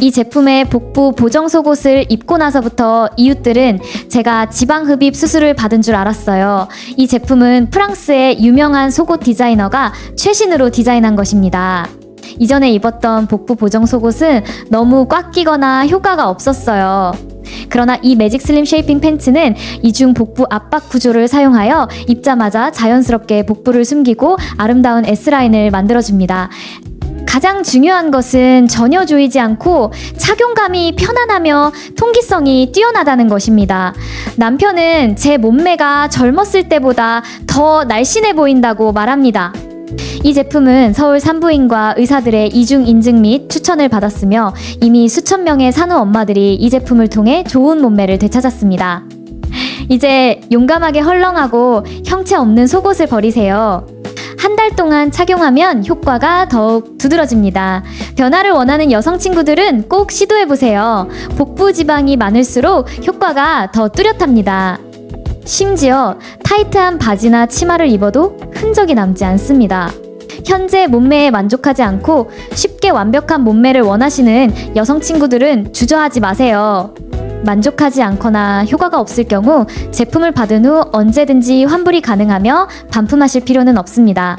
이 제품의 복부 보정 속옷을 입고 나서부터 이웃들은 제가 지방 흡입 수술을 받은 줄 알았어요. 이 제품은 프랑스의 유명한 속옷 디자이너가 최신으로 디자인한 것입니다. 이전에 입었던 복부 보정 속옷은 너무 꽉 끼거나 효과가 없었어요. 그러나 이 매직 슬림 쉐이핑 팬츠는 이중 복부 압박 구조를 사용하여 입자마자 자연스럽게 복부를 숨기고 아름다운 S라인을 만들어줍니다. 가장 중요한 것은 전혀 조이지 않고 착용감이 편안하며 통기성이 뛰어나다는 것입니다. 남편은 제 몸매가 젊었을 때보다 더 날씬해 보인다고 말합니다. 이 제품은 서울 산부인과 의사들의 이중 인증 및 추천을 받았으며 이미 수천 명의 산후 엄마들이 이 제품을 통해 좋은 몸매를 되찾았습니다. 이제 용감하게 헐렁하고 형체 없는 속옷을 버리세요. 한 달 동안 착용하면 효과가 더욱 두드러집니다. 변화를 원하는 여성 친구들은 꼭 시도해 보세요. 복부 지방이 많을수록 효과가 더 뚜렷합니다. 심지어 타이트한 바지나 치마를 입어도 흔적이 남지 않습니다. 현재 몸매에 만족하지 않고 쉽게 완벽한 몸매를 원하시는 여성 친구들은 주저하지 마세요. 만족하지 않거나 효과가 없을 경우 제품을 받은 후 언제든지 환불이 가능하며 반품하실 필요는 없습니다.